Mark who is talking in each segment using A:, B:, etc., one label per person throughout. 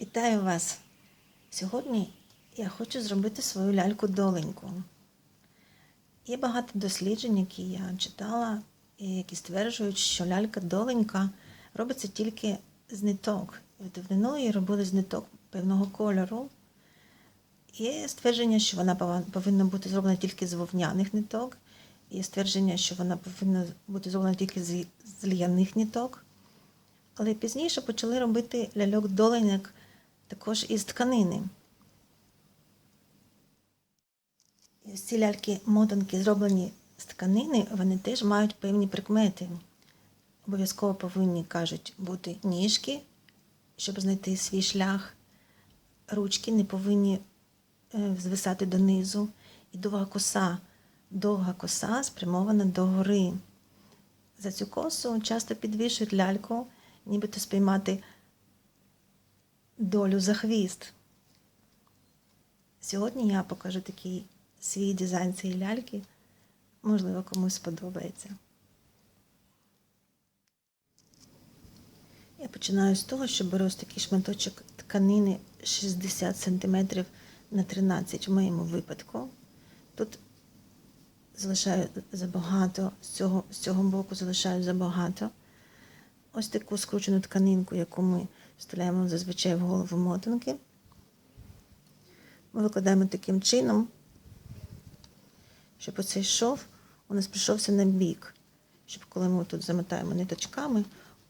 A: Вітаю вас! Сьогодні я хочу зробити свою ляльку доленьку. Є багато досліджень, які я читала, які стверджують, що лялька доленька робиться тільки з ниток. І Давнину робили з ниток певного кольору. Є ствердження, що вона повинна бути зроблена тільки з вовняних ниток. Є ствердження, що вона повинна бути зроблена тільки з льняних ниток. Але пізніше почали робити ляльок доленяк також із тканини. І ці ляльки-мотанки, зроблені з тканини, вони теж мають певні прикмети. Обов'язково повинні, кажуть, бути ніжки, щоб знайти свій шлях. Ручки не повинні е, звисати донизу. І довга коса. Довга коса спрямована догори. За цю косу часто підвішують ляльку, нібито спіймати долю за хвіст. Сьогодні я покажу такий свій дизайн цієї ляльки. Можливо, комусь сподобається. Я починаю з того, що беру ось такий шматочок тканини 60 см на 13 в моєму випадку. Тут залишаю забагато, з цього, з цього боку залишаю забагато. Ось таку скручену тканинку, яку ми вставляємо зазвичай в голову мотанки. Ми викладаємо таким чином, щоб оцей шов у нас прийшовся на бік. Щоб коли ми тут замотаємо ниточками,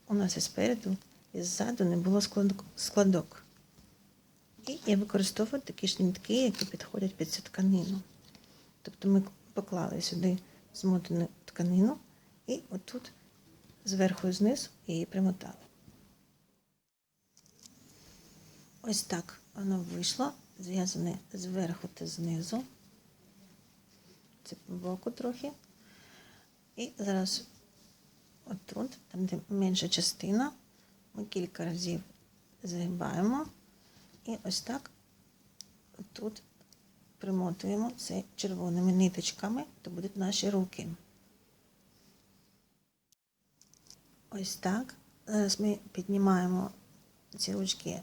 A: у нас і спереду, і ззаду не було складок-. І я використовую такі ж нитки, які підходять під цю тканину. Тобто ми поклали сюди змотану тканину і отут зверху і знизу її примотали. Ось так воно вийшло, зв'язане зверху та знизу. Це по боку трохи. І зараз отут, там, де менша частина, ми кілька разів загибаємо. І ось так тут примотуємо це червоними ниточками, то будуть наші руки. Ось так. Зараз ми піднімаємо ці ручки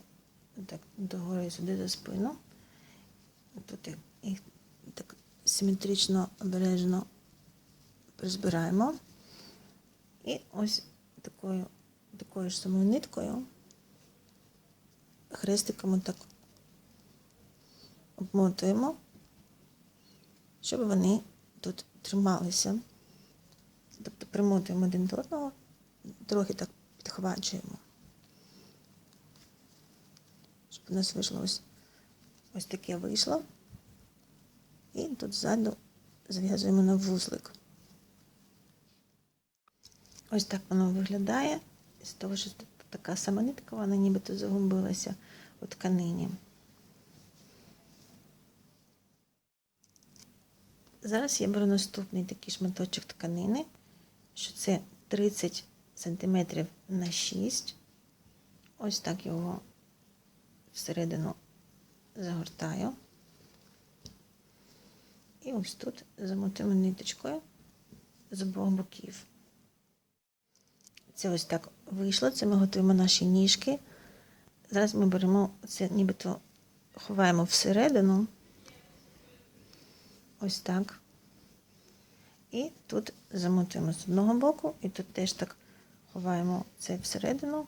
A: так догори сюди за спину. Тут їх- так симетрично, обережно призбираємо. І ось такою, такою ж самою ниткою хрестиком так обмотуємо, щоб вони тут трималися. Тобто примотуємо один до одного, трохи так підхвачуємо. Щоб у нас вийшло ось, ось таке вийшло. І тут ззаду зв'язуємо на вузлик. Ось так воно виглядає. З того, що тут така сама нитка, вона нібито загубилася у тканині. Зараз я беру наступний такий шматочок тканини, що це 30 см на 6. Ось так його всередину загортаю. І ось тут замотуємо ниточкою з обох боків. Це ось так вийшло. Це ми готуємо наші ніжки. Зараз ми беремо це, нібито ховаємо всередину. Ось так. І тут замотуємо з одного боку, і тут теж так ховаємо це всередину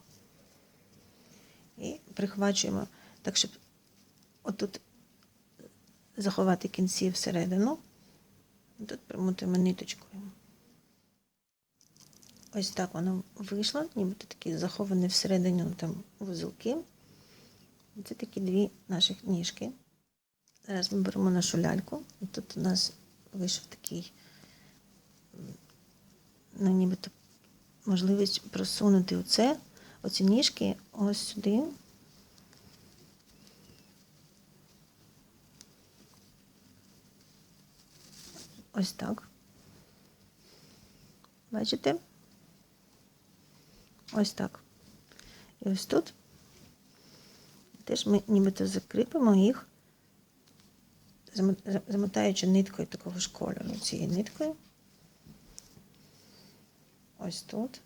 A: і прихвачуємо так, щоб отут заховати кінці всередину. Тут примотуємо ниточкою. Ось так воно вийшло, нібито такі заховані всередині там вузелки. Це такі дві наших ніжки. Зараз ми беремо нашу ляльку. І тут у нас вийшов такий, ну, нібито можливість просунути оце, оці ніжки ось сюди. Ось так. Бачите? Ось так. І ось тут теж ми нібито закріпимо їх, замотаючи ниткою такого ж кольору, цією ниткою. Ось тут.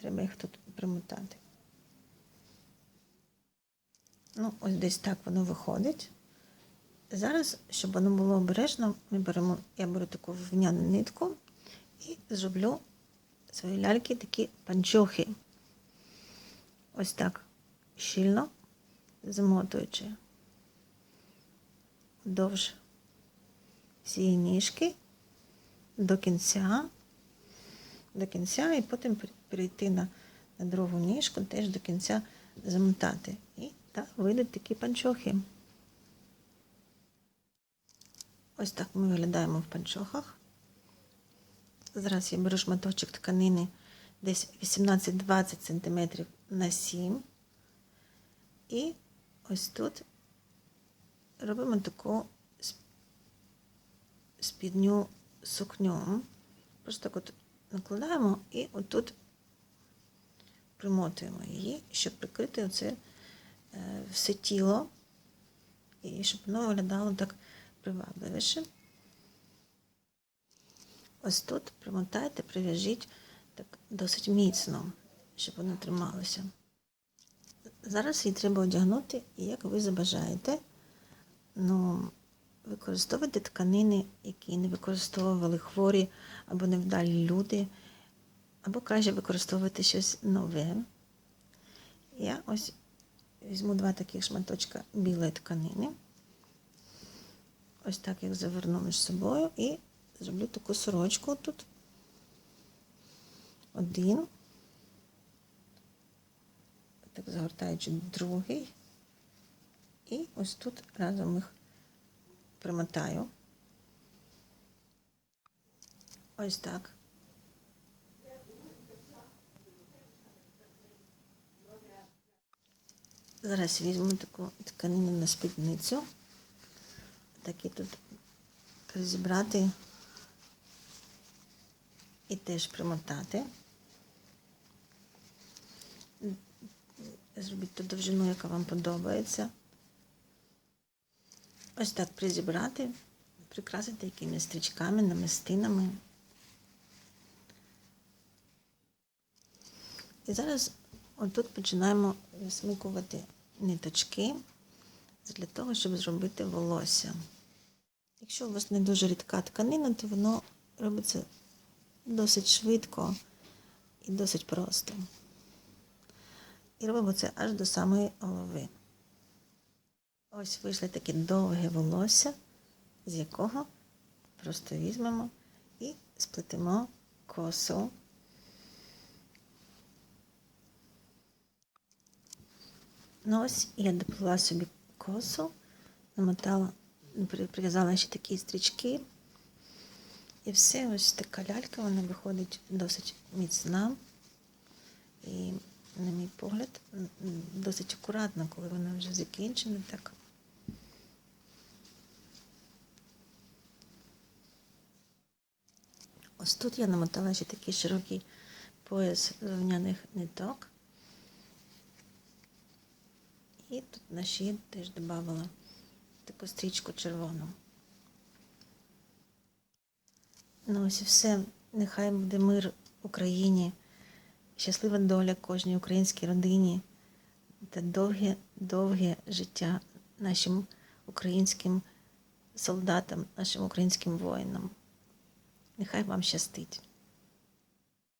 A: Треба їх тут примотати. Ну, ось десь так воно виходить. Зараз, щоб воно було обережно, ми беремо, я беру таку вняну нитку і зроблю свої ляльки такі панчохи. Ось так щільно замотуючи вдовж всієї ніжки до кінця, до кінця, і потім перейти на, на другу ніжку, теж до кінця замотати. І так вийдуть такі панчохи. Ось так ми виглядаємо в панчохах. Зараз я беру шматочок тканини десь 18-20 см на 7. І ось тут робимо таку спідню сукню. Просто так от накладаємо і отут примотуємо її, щоб прикрити оце е, все тіло, і щоб воно виглядало так привабливіше. Ось тут примотайте, прив'яжіть так досить міцно, щоб воно трималося. Зараз її треба одягнути, як ви забажаєте. Ну, використовуйте тканини, які не використовували хворі або невдалі люди, або краще використовуйте щось нове. Я ось візьму два таких шматочка білої тканини. Ось так їх заверну між собою і зроблю таку сорочку тут. Один. Так загортаючи другий. І ось тут разом їх примотаю. Ось так. Зараз візьму таку тканину на спідницю. Такі тут розібрати і теж примотати. Зробіть ту довжину, яка вам подобається. Ось так призібрати, прикрасити якимись стрічками, намистинами. І зараз отут починаємо висмикувати ниточки для того, щоб зробити волосся. Якщо у вас не дуже рідка тканина, то воно робиться досить швидко і досить просто. І робимо це аж до самої голови. Ось вийшло таке довге волосся, з якого просто візьмемо і сплетемо косу. Ну ось я доплела собі косу, намотала, прив'язала ще такі стрічки. І все, ось така лялька, вона виходить досить міцна. І, на мій погляд, досить акуратна, коли вона вже закінчена. Так. Ось тут я намотала ще такий широкий пояс вовняних ниток. І тут на шиї теж додавала таку стрічку червону. Ну ось і все. Нехай буде мир Україні, щаслива доля кожній українській родині та довге, довге життя нашим українським солдатам, нашим українським воїнам. Нехай вам щастить.